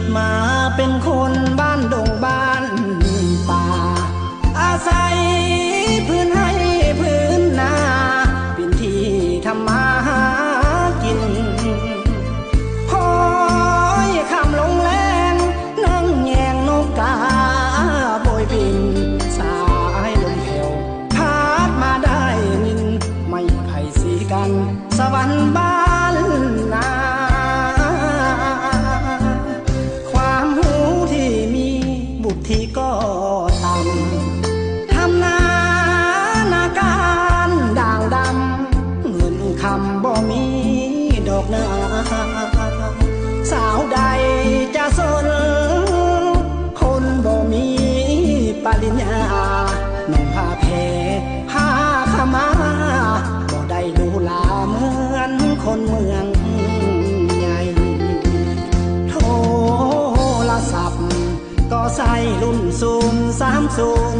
ดมาเป็นคนบ้านดงบ้านป่า อาศัยพื้นให้พื้นนาเป็นที่ทำมาหากินพอยคำลงแรงนั่งแยงนกกาโบยบิน สายลมแผ่วพัดมาได้นิน ไม่ไผ่สีกัน สวรรค์บ้าน สาวใดจะสน คนบ่มีปริญญาหนุ่มผ้าเพผ้าขมาบ่ได้ดูลาเหมือนคนเมืองใหญ่โทรศัพท์ก็ใส่รุ่นซูมสามซูม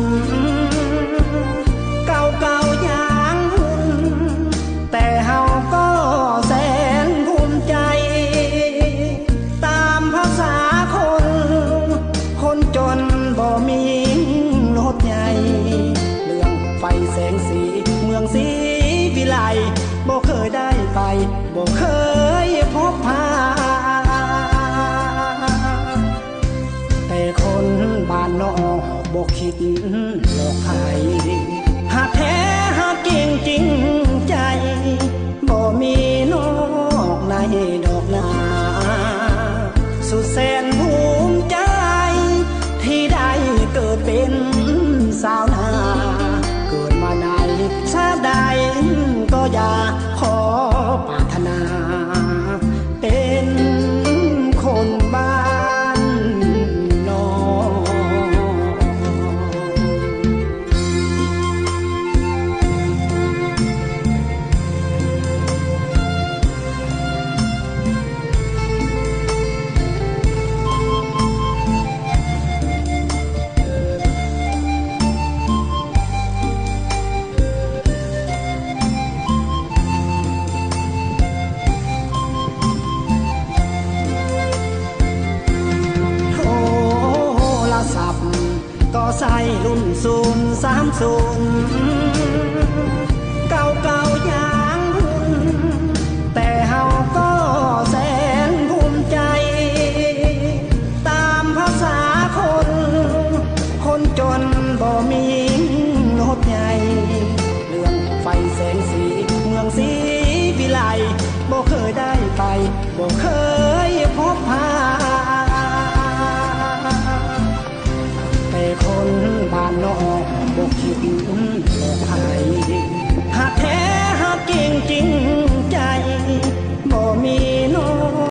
บ่เคยได้ไปบ่เคยพบพาแต่คนบ้านนอกบอกคิดหลอกใครหากแท้หากจริงจริงใจบ่มีนอกในดอกนาสุดแสนภูมิใจ ที่ได้เกิดเป็นสาวนา ใส่รุ่นซูมสามซูมเก่าเก่าย่างหุ่นแต่เฮาก็แสนภูมิใจ ตามภาษาคน คนจนบ่มีรถใหญ่เรื่องไฟแสงสีเมืองสีวิไลบ่เคยได้ไปบ่เคย 오늘